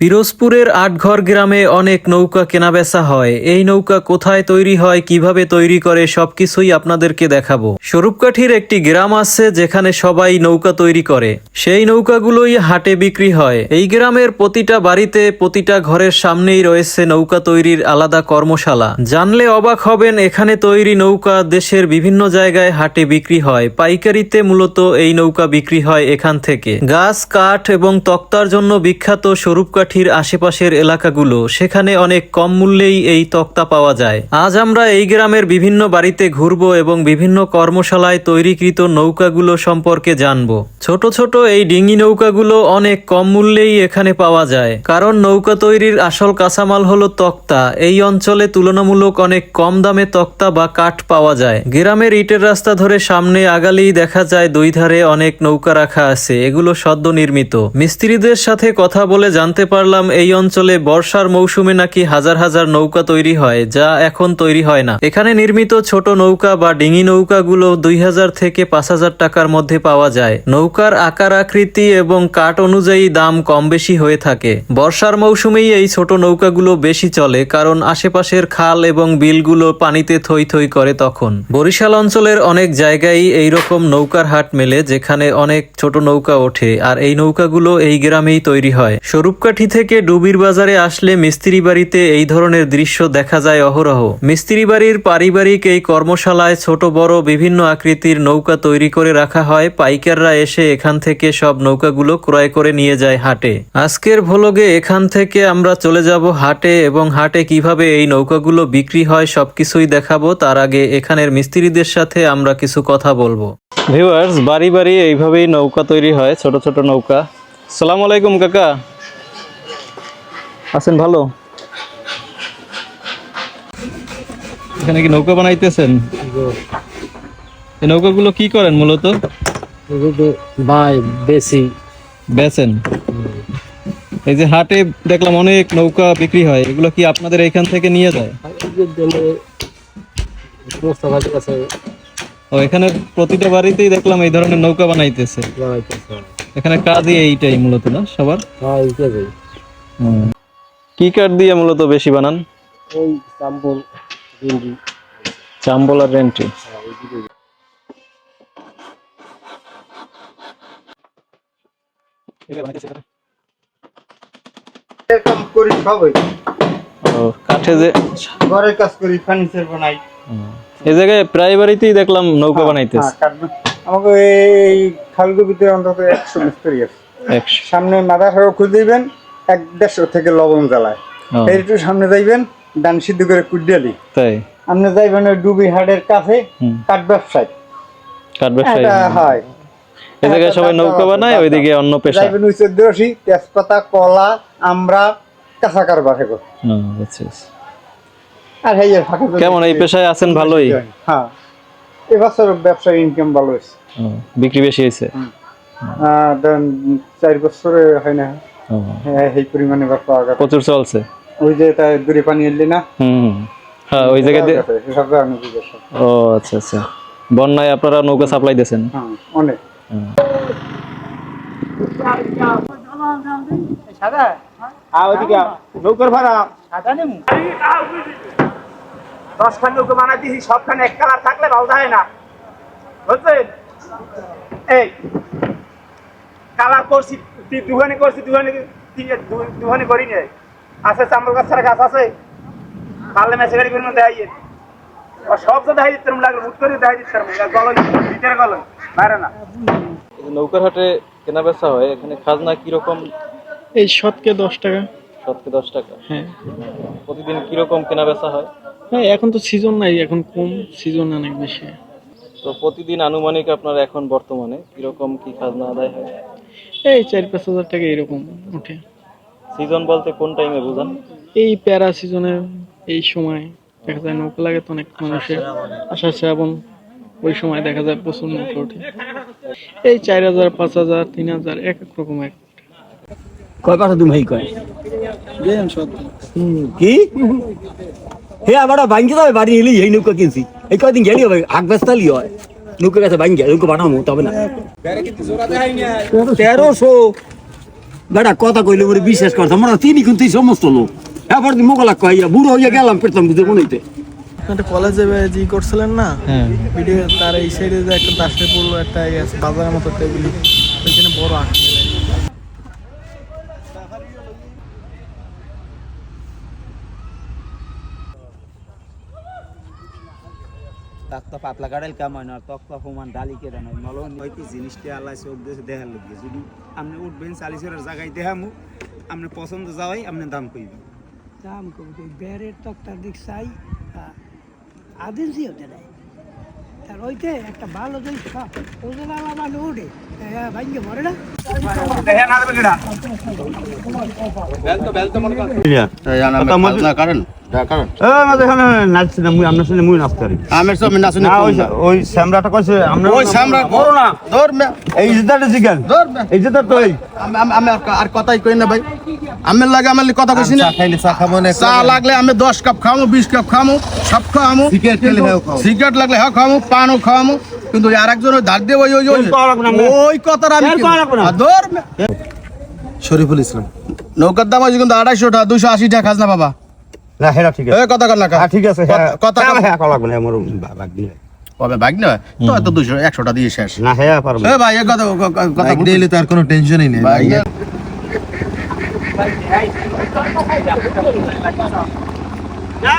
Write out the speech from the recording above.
পিরোজপুরের আটঘর গ্রামে অনেক নৌকা কেনাবেচা হয়। এই নৌকা কোথায় তৈরি হয়, কীভাবে তৈরি করে, সবকিছুই আপনাদেরকে দেখাবো। স্বরূপকাঠির একটি গ্রাম আছে যেখানে সবাই নৌকা তৈরি করে। সেই নৌকাগুলোই হাটে বিক্রি হয়। এই গ্রামের প্রতিটা বাড়িতে, প্রতিটা ঘরের সামনেই রয়েছে নৌকা তৈরির আলাদা কর্মশালা। জানলে অবাক হবেন, এখানে তৈরি নৌকা দেশের বিভিন্ন জায়গায় হাটে বিক্রি হয়। পাইকারিতে মূলত এই নৌকা বিক্রি হয় এখান থেকে। গাছ, কাঠ এবং তক্তার জন্য বিখ্যাত স্বরূপকাঠির আশেপাশের এলাকাগুলো, সেখানে অনেক কম মূল্যেই এই তক্তা পাওয়া যায়। আজ আমরা এই গ্রামের বিভিন্ন বাড়িতে ঘুরবো এবং বিভিন্ন কর্মশালায় তৈরিকৃত নৌকাগুলো সম্পর্কে জানব। ছোট ছোট এই ডিঙি নৌকাগুলো অনেক কম মূল্যেই এখানে পাওয়া যায়। কারণ নৌকা তৈরির আসল কাঁচামাল হলো তক্তা। এই অঞ্চলে তুলনামূলক অনেক কম দামে তক্তা বা কাঠ পাওয়া যায়। গ্রামের ইটের রাস্তা ধরে সামনে আগালেই দেখা যায় দুই ধারে অনেক নৌকা রাখা আছে। এগুলো সদ্য নির্মিত। মিস্ত্রিদের সাথে কথা বলে জানতে পারলাম এই অঞ্চলে বর্ষার মৌসুমে নাকি হাজার হাজার নৌকা তৈরি হয়, যা এখন তৈরি হয় না। এখানে নির্মিত ছোট নৌকা বা ডিঙি নৌকাগুলো দুই হাজার থেকে পাঁচ হাজার টাকার মধ্যে পাওয়া যায়। নৌকার আকার, আকৃতি এবং কাঠ অনুযায়ী দাম কম বেশি হয়ে থাকে। বর্ষার মৌসুমেই এই ছোট নৌকাগুলো বেশি চলে, কারণ আশেপাশের খাল এবং বিলগুলো পানিতে থই থই করে তখন। বরিশাল অঞ্চলের অনেক জায়গায় এই রকম নৌকার হাট মেলে, যেখানে অনেক ছোট নৌকা ওঠে, আর এই নৌকাগুলো এই গ্রামেই তৈরি হয়। স্বরূপকাঠি থেকে ডুবির বাজারে আসলে মিস্ত্রি বাড়িতে এই ধরনের দৃশ্য দেখা যায় অহরহ। মিস্ত্রি বাড়ির পারিবারিক এই কর্মশালায় ছোট, বড়, বিভিন্ন আকৃতির নৌকা তৈরি করে রাখা হয়। পাইকাররা এসে এখান থেকে সব নৌকাগুলো ক্রয় করে নিয়ে যায় হাটে। আজকের ভোলগে এখান থেকে আমরা চলে যাব হাটে এবং হাটে কীভাবে এই নৌকাগুলো বিক্রি হয় সবকিছুই দেখাবো। তার আগে এখানের মিস্ত্রিদের সাথে আমরা কিছু কথা বলব। ভিউয়ার্স, বাড়ি বাড়ি এইভাবেই নৌকা তৈরি হয়, ছোট ছোট নৌকা। সালাম আলাইকুম, কাকা। আছেন ভালো? এখানে কি নৌকা বানাইতেছেন? এই নৌকাগুলো কি করেন মূলত? ভাই বেশি। বেচেন। এই যে হাটে দেখলাম অনেক নৌকা বিক্রি হয় এগুলো কি আপনাদের এখান থেকে নিয়ে যায়? ও এখানে প্রতিটা বাড়িতেই দেখলাম এই ধরনের নৌকা বানাইতেছে। এখানে কাজই এইটাই মূলত না সবার? হ্যাঁ কি কাঠ দিয়ে মূলত বেশি বানান? ওই চাম্বল ভিন্ডি। চাম্বল আর রেন্টি কাম করি সবই। ও কাঠে যে ঘরের কাজ করি ফার্নিচার বানাই। এই জায়গায় প্রায় বাড়িতেই দেখলাম নৌকা বানাইতেছে। হ্যাঁ, আমাকে এই অন্তত একশো মিস্ত্রি আছে। একশো। সামনে মাথা সড়ক খুঁজে দিবেন এক দেড়শো থেকে লবণ জ্বালায়। একটু সামনে যাইবেন ডান সিদ্ধ করে কুডিয়ালি তাই? আপনি যাইবেন ওই ডুবি হাটের কাছে কাঠ ব্যবসায়। কাঠ ব্যবসায়ী? হয়। জায়গায় সবাই নৌকা বানায় ওইদিকে অন্য পেশা? যাইবেন ওই চোদ্দশি তেজপাতা কলা আমরা কাঁচা কারবার হেগো আচ্ছা, আচ্ছা। আর এই কেমন এই পেশায় আছেন ভালোই? হ্যাঁ। এবছর ব্যবসার ইনকাম ভালো হয়েছে। বিক্রি বেশি হয়েছে? চার বছরে হয় না। হ্যাঁ, এই পরিমাণে এবার পাওয়া গেছে। প্রচুর চলছে। ওই যে তাই দূরে পানি এলি না? হুম। হ্যাঁ ওই জায়গায় ও আচ্ছা আচ্ছা। বন্যায় আপনারা নৌকা সাপ্লাই দিয়েছেন? হ্যাঁ, অনেক। নৌকার ভাড়া। সাদা নেমু? দশখান নৌকা বানাই দিছি সবখানে এক কালার থাকলে ভালো হয় না। বুঝছেন? এই কালার করছি দুহানি করছি দুহানি দুহানি করি নাই। আছে চাম্বল গাছ ছাড়া গাছ আছে। পারলে মেসে গাড়ি করে দেখাই সব তো দেখাই দিতে লাগল মুট করে দেখাই দিতে গলন ভিতরে গলন বাইরে না। নৌকার হাটে কেনা বেচা হয় এখানে খাজনা কীরকম? এই শতকে দশ টাকা। সবকে দশ টাকা। হ্যাঁ। প্রতিদিন কীরকম কেনা বেচা হয়? হ্যাঁ এখন তো সিজন নাই এখন কম সিজন অনেক বেশি। তো প্রতিদিন আনুমানিক আপনার এখন বর্তমানে কীরকম কি খাজনা আদায় হয়? এই চার পাঁচ হাজার টাকা এরকম ওঠে। সিজন বলতে কোন টাইমে বুঝান? এই প্যারা সিজনে এই সময় দেখা যায় নৌকা লাগে তো অনেক মানুষের। আষাঢ় শ্রাবণ ওই সময় দেখা যায় প্রচুর নৌকা ওঠে। এই চার হাজার পাঁচ হাজার তিন হাজার এক এক রকম এক কয় পাশে তুমি কয়? কি? হে আবার ভাঙ্গি যাবে বাড়ি এলি এই নৌকা কিনছি। এই কয়দিন গেলি হবে আগ বেস্তালি হয়। নৌকা গেছে গিয়া নৌকা বানাবো তবে না। তেরোশো। বেটা কথা কইলে বলে বিশ্বাস করতাম আমরা তিনি কিন্তু এই সমস্ত লোক। এবার মোগলা কইয়া বুড়ো হইয়া গেলাম পেতাম বুঝে মনেতে একটা কলেজে জি করছিলেন না? হ্যাঁ। ভিডিও তার এই সাইডে যে একটা দাসে পড়ল একটা ইয়ে বাজারের মতো টেবিল ওইখানে বড় আঁক তক্তা পাতলা কাটাইল কাম হয় না? আর তক্তা সমান ডালি কেটে নয় নলন হয়তো জিনিসটা আল্লাহ চোখ দিয়ে দেখার লোক যদি আপনি উঠবেন চালিশের জায়গায় দেখামু আপনি পছন্দ যাওয়াই আপনি দাম কইবেন। দাম কমতে বেড়ের তক্তার দিক চাই আদিল দিয়ে ওটা নেয় তার ওইতে একটা ভালো জিনিস ওজন আলাদা ওঠে। ভাঙ্গে মরে না। দেখেন আর বড়। না মে এই জিদার তো এই আমি আমি আর- আর কথাই কই না ভাই। আমের লাগে আমার কথা কইছি না। চা খাব না চা লাগলে আমি দশ কাপ খামো বিশ কাপ খামো সব খামো সিগারেট লাগলে হ্যাঁ খামো পানও খামো কিন্তু আর একজন ওই ধার দিয়ে ওই ওই ওই আমি। শরীফুল ইসলাম। নৌকার দাম আছে কিন্তু আড়াইশো টাকা দুইশো আশি টাকা খাজনা বাবা। না হেরা ঠিক আছে। কথা কর না কা। হ্যাঁ ঠিক আছে হ্যাঁ কথা হ্যাঁ কথা হ্যাঁ কলা লাগবে না আমার ভাগ দিলে কবে না তো এত দুশো একশোটা দিয়ে শেষ। না হ্যাঁ পারব এ ভাই এ কথা কথা দিলে তো আর কোনো টেনশনই নেই ভাই। না